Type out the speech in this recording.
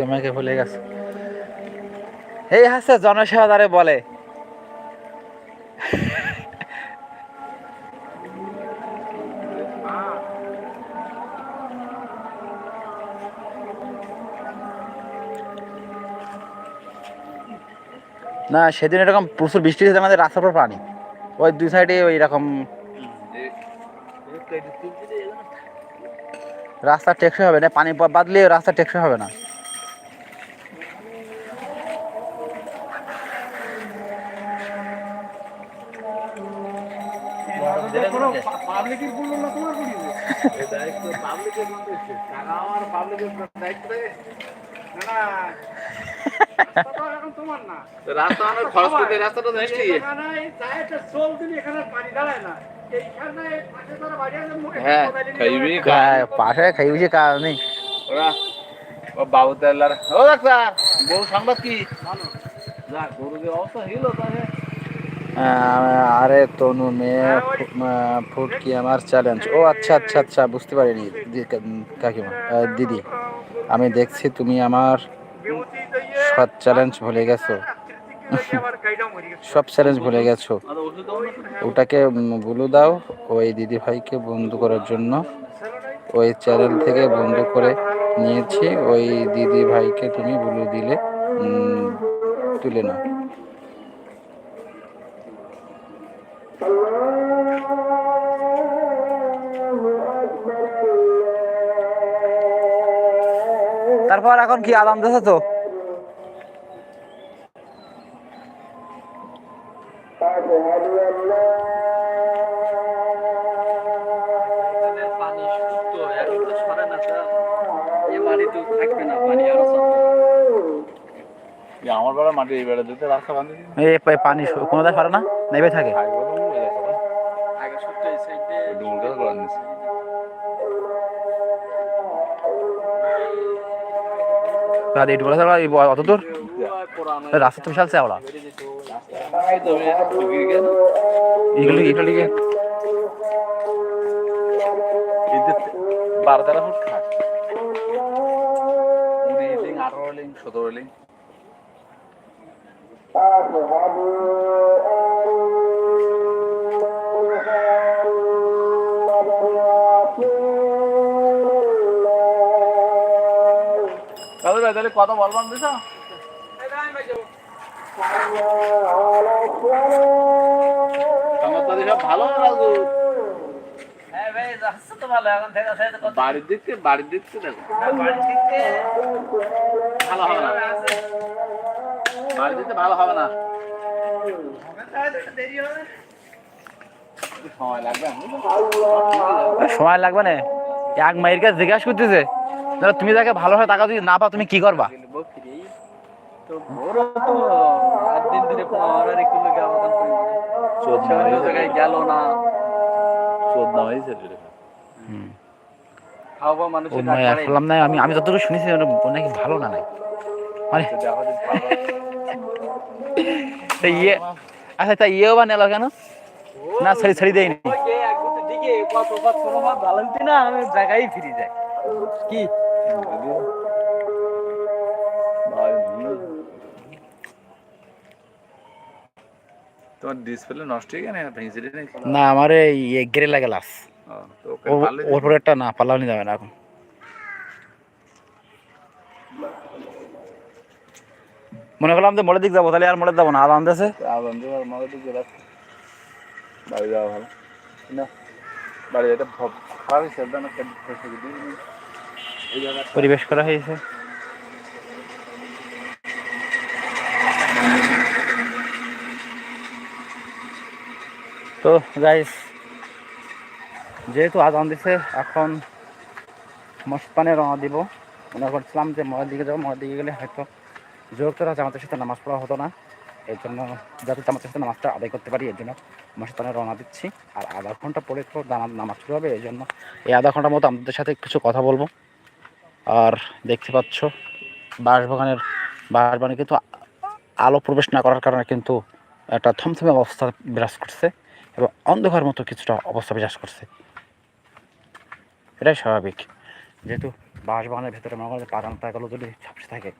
তোমাকে ভুলে গেছে। এই হাসে জনসেবাদারে বলে। না, সেদিন এরকম প্রচুর বৃষ্টি হয়েছে, আমাদের রাস্তার উপর পানি। ওই দুই সাইডে ওই রকম রাস্তা টেকসই হবে না, পানি বাদলে রাস্তা টেকসই হবে না পাবলিকের বলল না তোমার এখন তোমার না রাস্তা অনেক খরচ করতে রাস্তাটা জানিস কি এখানে চায়েরটা চল দিলে এখানে পানি দাঁড়ায় না। এইখানে পাশে ধরো বাড়ি আছে মুখে হ্যাঁ মোবাইলে নিয়ে খাইবি যাবে। গায়ে পাশে খাই বুঝি কাজ নেই। ওরা ও বাবু তেলার ও ডাক্তার বউ সংবাদ কি? যা গরু যে অবস্থা হইল তাহলে। আহ, আরে তনু মেয়ে ফু- আহ, ফুটকি আমার চ্যালেঞ্জ ও আচ্ছা আচ্ছা আচ্ছা বুঝতে পারিনি কাকিমা দিদি। আমি দেখছি তুমি আমার সব চ্যালেঞ্জ ভুলে গেছো। সব চ্যালেঞ্জ ভুলে গেছো। ওটাকে বলে দাও ওই দিদি ভাইকে বন্ধু করার জন্য। ওই চ্যানেল থেকে বন্ধ করে নিয়েছি ওই দিদি ভাইকে তুমি বলে দিলে তুলে নাও। তারপর এখন কি আলাম দেশে তো? আমার বেলা মাটি এই বেড়া দিতে রাস্তা দিন এই পানি শু- কোনোটা সরে না? নেবে থাকে? আগে বলো সত্যি সাইডে ডুমুলটা করার নিছে আর এই ডুবলা ছাড়া এই ব- অত দূর? রাস্তা তো বিশাল গেল। এগুলো এগুলো লিগে বারো তেরো ফুট খায় উনিশ লিং আঠারো লিং সতেরো লিং কাদের ভাই তাহলে কথা বলবান দিছ? ভালো আছে বাড়ির দিক থেকে, বাড়ির দিক থেকে দেখো। ভালো হবে না? ভালো হবে না। সময় লাগবে না। এক মায়ের কাছে জিজ্ঞাসা করতেছে তুমি যাকে ভালো হয় টাকা যদি না পাও তুমি কি করবা? আমি আমি যতটুকু শুনেছি নাকি ভালো না নাই। মানে ইয়ে আচ্ছা তা ইয়েও বা নেলো কেন? না ছাড়ি ছাড়ি দেয়নি। না জায়গায় ফিরে কি? তোমার ডিসপ্লে নষ্ট হয়ে ভেঙেছে নাকি? না আমার এই ইয়ে গেরে লাগে লাস ও, তো ওর পারলে ওর পরে একটা না পাল্লাও নিয়ে যাবে না এখন। মনে করলাম যে মোড়ের দিক যাব তাহলে আর মোড়ে যাব না আদাম দেশে আবার দেওয়ার মতো দিকে রাখ বাড়ি যাওয়া ভালো। না বাড়ি যেতে খারাপ হয়েছে পরিবেশ করা হয়েছে। তো গাইস যেহেতু আদান দিছে এখন মস্তানে রওনা দিব। মনে করছিলাম যে ময়ের দিকে যাব ময়ের দিকে গেলে হয়তো যোগ করা জামাতের সাথে নামাজ পড়া হতো না। এর জন্য যাতে জামাতের সাথে নামাজটা আদায় করতে পারি, এর জন্য মস্তানে রওনা দিচ্ছি। আর আধা ঘণ্টা পরে তো নামাজ শুরু হবে, এই জন্য এই আধা ঘণ্টার মতো আমাদের সাথে কিছু কথা বলব। আর দেখতে পাচ্ছ, বাঁশবাগানের বাঁশবাগানে কিন্তু আলো প্রবেশ না করার কারণে কিন্তু একটা থমথমে অবস্থা বিরাজ করছে এবং অন্ধকার মতো কিছুটা অবস্থা বিরাজ করছে। এটাই স্বাভাবিক। যেহেতু বাঁশ বাগানের ভেতরে মনে করেন পারান পায়গুলো যদি ঝাপসে থাকে